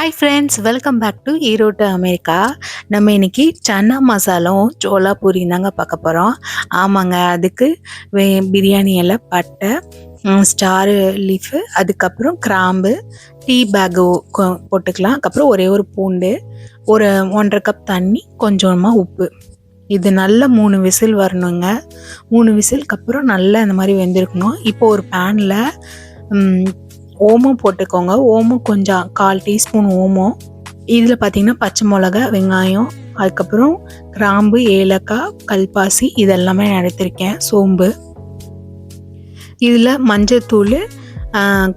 Hi friends welcome back to ஈரோட்டு America நம்ம இன்னைக்கு சன்னா மசாலும் சோளா பூரி தாங்க பார்க்க போகிறோம் ஆமாங்க அதுக்கு வே- பிரியாணி இலை பட்டை ஸ்டாரு லீஃபு அதுக்கப்புறம் கிராம்பு டீ பேக்கு போட்டுக்கலாம். அதுக்கப்புறம் ஒரே ஒரு பூண்டு ஒரு ஒன்றரை கப் தண்ணி கொஞ்சமாக உப்பு. இது நல்ல மூணு விசில் வரணுங்க. மூணு விசிலுக்கு அப்புறம் நல்லா இந்த மாதிரி வெந்திருக்கணும். இப்போ ஒரு பேனில் ஓமம் போட்டுக்கோங்க. ஓமம் கொஞ்சம் கால் டீஸ்பூன் ஓமம். இதில் பார்த்தீங்கன்னா பச்சை மிளகா வெங்காயம் அதுக்கப்புறம் கிராம்பு ஏலக்காய் கல்பாசி இதெல்லாமே நான் எடுத்திருக்கேன். சோம்பு. இதில் மஞ்சத்தூள்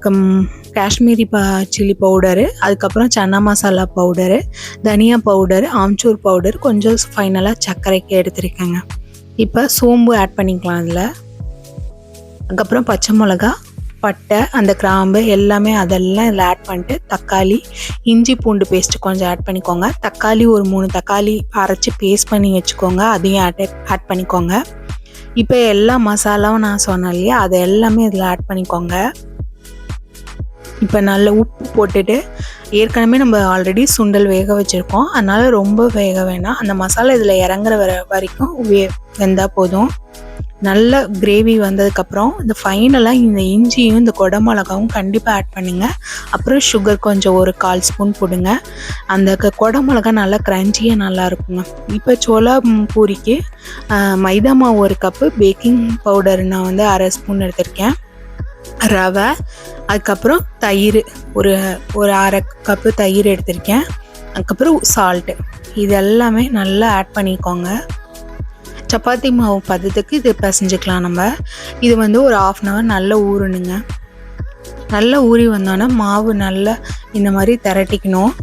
கம் காஷ்மீரி ப சில்லி பவுடரு அதுக்கப்புறம் சன்னா மசாலா பவுடரு தனியா பவுடர் ஆம்ச்சூர் பவுடர் கொஞ்சம் ஃபைனலாக சர்க்கரைக்கு எடுத்திருக்கேங்க. இப்போ சோம்பு ஆட் பண்ணிக்கலாம் அதில் அதுக்கப்புறம் பச்சை மிளகா பட்டை அந்த கிராம்பு எல்லாமே அதெல்லாம் இதில் ஆட் பண்ணிட்டு தக்காளி இஞ்சி பூண்டு பேஸ்ட் கொஞ்சம் ஆட் பண்ணிக்கோங்க. தக்காளி ஒரு மூணு தக்காளி அரைச்சி பேஸ்ட் பண்ணி வச்சுக்கோங்க. அதையும் ஆட் ஆட் பண்ணிக்கோங்க. இப்போ எல்லா மசாலாவும் நான் சொன்னேன் இல்லையா? அதை எல்லாமே இதில் ஆட் பண்ணிக்கோங்க. இப்போ நல்ல உப்பு போட்டுட்டு ஏற்கனவே நம்ம ஆல்ரெடி சுண்டல் வேக வச்சுருக்கோம். அதனால் ரொம்ப வேக வேணாம். அந்த மசாலா இதில் இறங்குற வர வரைக்கும் வே வெந்தால் போதும். நல்ல கிரேவி வந்ததுக்கப்புறம் இந்த ஃபைனலாக இந்த இஞ்சியும் இந்த குடமிளகாவும் கண்டிப்பாக ஆட் பண்ணுங்க. அப்புறம் சுகர் கொஞ்சம் ஒரு கால் ஸ்பூன் போடுங்க. அந்த க- மிளகா நல்லா க்ரன்ச்சியாக நல்லா இருக்குங்க. இப்போ சோளா பூரிக்கு மைதா மாவு ஒரு கப்பு பேக்கிங் பவுடர் நான் வந்து அரை ஸ்பூன் எடுத்திருக்கேன். ரவை அதுக்கப்புறம் தயிர் ஒரு ஒரு அரை கப்பு தயிர் எடுத்திருக்கேன். அதுக்கப்புறம் சால்ட்டு இது எல்லாமே நல்லா ஆட் பண்ணிக்கோங்க. சப்பாத்தி மாவு பதத்துக்கு இது பிசைஞ்சிக்கலாம் நம்ம. இது வந்து ஒரு ஆஃப் அன் ஹவர் நல்லா ஊறணுங்க. நல்லா ஊறி வந்தோன்னா மாவு நல்லா இந்த மாதிரி திரட்டிக்கணும்.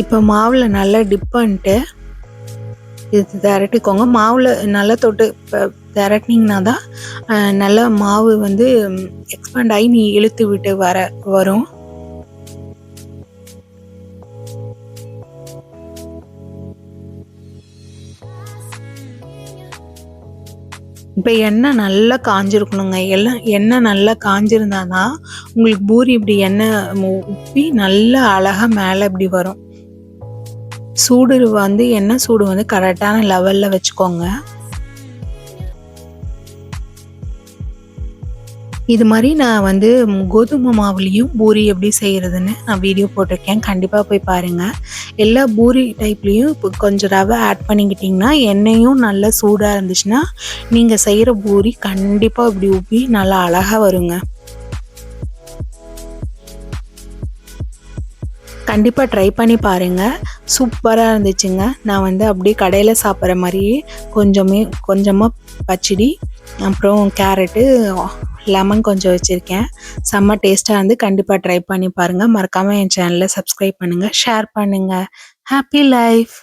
இப்போ மாவில் நல்லா டிப் பண்ணிட்டு இது திரட்டிக்கோங்க. மாவில் நல்லா தொட்டு இப்போ திரட்டினீங்கன்னா தான் நல்லா மாவு வந்து எக்ஸ்பேண்ட் ஆகி நீ இழுத்து விட்டு வர வரும். இப்போ எண்ணெய் நல்லா காஞ்சிருக்கணுங்க. எல்லாம் எண்ணெய் நல்லா காஞ்சிருந்தா தான் உங்களுக்கு பூரி இப்படி எண்ணெய் உப்பி நல்லா அழகாக மேலே இப்படி வரும். சூடு வந்து எண்ணெய் சூடு வந்து கரெக்டான லெவலில் வச்சுக்கோங்க. இது மாதிரி நான் வந்து கோதுமை மாவுலேயும் பூரி எப்படி செய்கிறதுன்னு நான் வீடியோ போட்டிருக்கேன். கண்டிப்பாக போய் பாருங்கள் எல்லா பூரி டைப்லேயும் இப்போ கொஞ்சம் ரவை ஆட் பண்ணிக்கிட்டிங்கன்னா எண்ணெயும் நல்லா சூடாக இருந்துச்சுன்னா நீங்கள் செய்கிற பூரி கண்டிப்பாக இப்படி உப்பி நல்லா அழகாக வருங்க. கண்டிப்பாக ட்ரை பண்ணி பாருங்கள் சூப்பராக இருந்துச்சுங்க. நான் வந்து அப்படியே கடையில் சாப்பிட்ற மாதிரியே கொஞ்சமே கொஞ்சமாக பச்சடி அப்புறம் கேரட்டு லெமன் கொஞ்சம் வச்சுருக்கேன். செம்ம டேஸ்ட்டாக இருந்து கண்டிப்பாக ட்ரை பண்ணி பாருங்கள் மறக்காமல் என் சேனலை சப்ஸ்கிரைப் பண்ணுங்கள் ஷேர் பண்ணுங்கள் ஹாப்பி லைஃப்